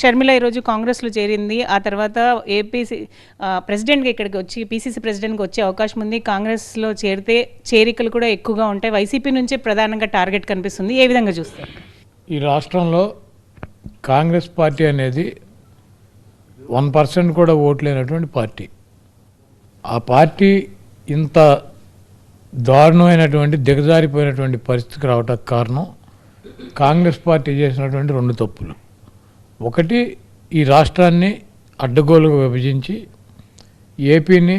షర్మిల ఈరోజు కాంగ్రెస్లో చేరింది. ఆ తర్వాత ఏపీసీ ప్రెసిడెంట్గా ఇక్కడికి వచ్చి పీసీసీ ప్రెసిడెంట్గా వచ్చే అవకాశం ఉంది. కాంగ్రెస్లో చేరితే చేరికలు కూడా ఎక్కువగా ఉంటాయి. వైసీపీ నుంచే ప్రధానంగా టార్గెట్ కనిపిస్తుంది. ఏ విధంగా చూస్తారు? ఈ రాష్ట్రంలో కాంగ్రెస్ పార్టీ అనేది వన్ పర్సెంట్ కూడా ఓట్లేనటువంటి పార్టీ. ఆ పార్టీ ఇంత దారుణమైనటువంటి దిగజారిపోయినటువంటి పరిస్థితికి రావడానికి కారణం కాంగ్రెస్ పార్టీ చేసినటువంటి రెండు తప్పులు. ఒకటి ఈ రాష్ట్రాన్ని అడ్డగోలుగా విభజించి ఏపీని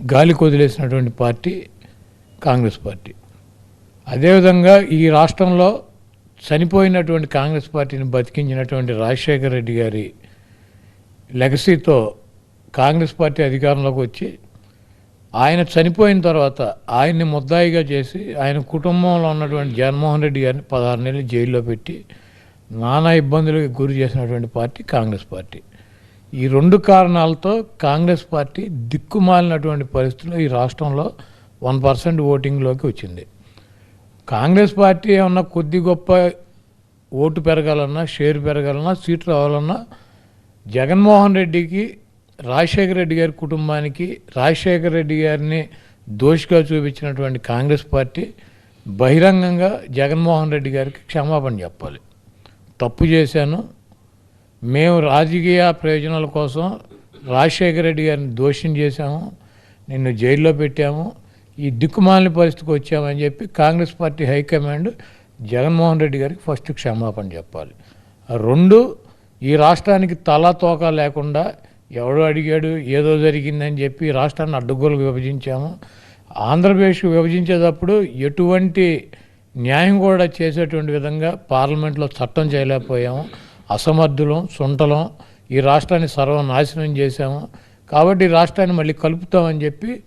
గాలికి వదిలేసినటువంటి పార్టీ కాంగ్రెస్ పార్టీ. అదేవిధంగా ఈ రాష్ట్రంలో చనిపోయినటువంటి కాంగ్రెస్ పార్టీని బతికించినటువంటి రాజశేఖర రెడ్డి గారి లెగసీతో కాంగ్రెస్ పార్టీ అధికారంలోకి వచ్చి ఆయన చనిపోయిన తర్వాత ఆయన్ని ముద్దాయిగా చేసి ఆయన కుటుంబంలో ఉన్నటువంటి జగన్మోహన్ రెడ్డి గారిని పదహారు నెలలు జైల్లో పెట్టి నానా ఇబ్బందులకు గురి చేసినటువంటి పార్టీ కాంగ్రెస్ పార్టీ. ఈ రెండు కారణాలతో కాంగ్రెస్ పార్టీ దిక్కుమాలినటువంటి పరిస్థితుల్లో ఈ రాష్ట్రంలో వన్ పర్సెంట్ ఓటింగ్లోకి వచ్చింది. కాంగ్రెస్ పార్టీ ఏమన్నా కొద్ది గొప్ప ఓటు పెరగాలన్నా షేర్ పెరగాలన్నా సీటు రావాలన్నా జగన్మోహన్ రెడ్డికి రాజశేఖర రెడ్డి గారి కుటుంబానికి రాజశేఖర రెడ్డి గారిని దోషిగా చూపించినటువంటి కాంగ్రెస్ పార్టీ బహిరంగంగా జగన్మోహన్ రెడ్డి గారికి క్షమాపణ చెప్పాలి. తప్పు చేశాను. మేము రాజకీయ ప్రయోజనాల కోసం రాజశేఖర రెడ్డి గారిని దోషం చేశాము. నిన్ను జైల్లో పెట్టాము. ఈ దిక్కుమాలిన పరిస్థితికి వచ్చామని చెప్పి Congress party high command Jaganmohan Reddy గారికి ఫస్ట్ క్షమాపణ చెప్పాలి. రెండు ఈ రాష్ట్రానికి తల తోక లేకుండా ఎవడో అడిగాడు ఏదో జరిగిందని చెప్పి రాష్ట్రాన్ని అడ్డగోలు విభజించాము. ఆంధ్రప్రదేశ్ విభజించేటప్పుడు ఎటువంటి న్యాయం కూడా చేసేటువంటి విధంగా పార్లమెంట్లో చట్టం చేయలేకపోయాము. అసమర్థులం సుంటలం ఈ రాష్ట్రాన్ని సర్వనాశనం చేశాము. కాబట్టి ఈ రాష్ట్రాన్ని మళ్ళీ కలుపుతామని చెప్పి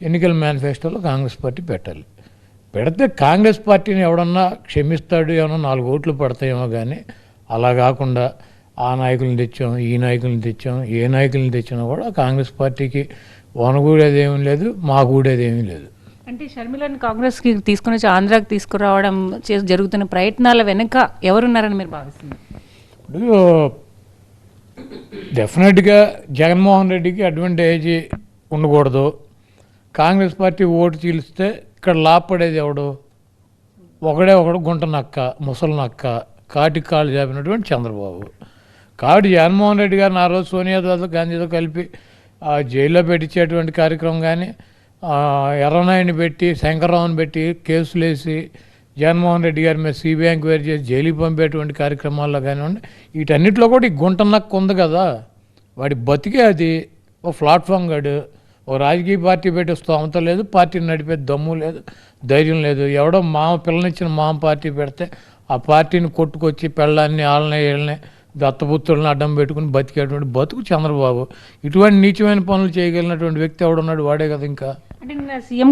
ఎన్నికల మేనిఫెస్టోలో కాంగ్రెస్ పార్టీ పెట్టాలి. పెడితే కాంగ్రెస్ పార్టీని ఎవడన్నా క్షమిస్తాడు ఏమన్నా నాలుగు ఓట్లు పడతాయేమో కానీ అలా కాకుండా ఆ నాయకుల్ని తెచ్చాం ఈ నాయకులను తెచ్చాం ఏ నాయకుల్ని తెచ్చినా కూడా కాంగ్రెస్ పార్టీకి వనగూడేది ఏమీ లేదు మాగూడేది ఏమీ లేదు. అంటే షర్మిలను కాంగ్రెస్కి తీసుకుని వచ్చి ఆంధ్రాకి తీసుకురావడం చే- జరుగుతున్న ప్రయత్నాల వెనుక ఎవరున్నారని మీరు భావిస్తున్నారు? ఇప్పుడు డెఫినెట్గా జగన్మోహన్ రెడ్డికి అడ్వాంటేజ్ ఉండకూడదు. కాంగ్రెస్ పార్టీ ఓటు చీలిస్తే ఇక్కడ లాభపడేది ఎవడు? ఒకడే ఒకడు గుంట నక్క ముసలి నక్క కాటి కాళ్ళు చేపినటువంటి చంద్రబాబు. కాబట్టి జగన్మోహన్ రెడ్డి గారిని ఆ రోజు సోనియాతో గాంధీతో కలిపి ఆ జైల్లో పెట్టించేటువంటి కార్యక్రమం కానీ ఎర్రనాయుని పెట్టి శంకర్రావుని పెట్టి కేసులు వేసి జగన్మోహన్ రెడ్డి గారి మీద సిబిఐ ఎంక్వైరీ చేసి జైలుకి పంపేటువంటి కార్యక్రమాల్లో కానివ్వండి వీటన్నిటిలో కూడా ఈ గుంట నక్కు ఉంది కదా. వాడి బతికే అది ఓ ప్లాట్ఫామ్ గాడు ఓ రాజకీయ పార్టీ పెట్టే స్తోమత లేదు పార్టీని నడిపే దమ్ము లేదు ధైర్యం లేదు. ఎవడో మామ పిల్లనిచ్చిన మామ పార్టీ పెడితే ఆ పార్టీని కొట్టుకొచ్చి పెళ్ళాన్ని వాళ్ళని వీళ్ళని దత్తపుత్రులను అడ్డం పెట్టుకుని బతికేటువంటి బతుకు చంద్రబాబు. ఇటువంటి నీచమైన పనులు చేయగలిగినటువంటి వ్యక్తి ఎవడున్నాడు? వాడే కదా ఇంకా. అంటే సీఎం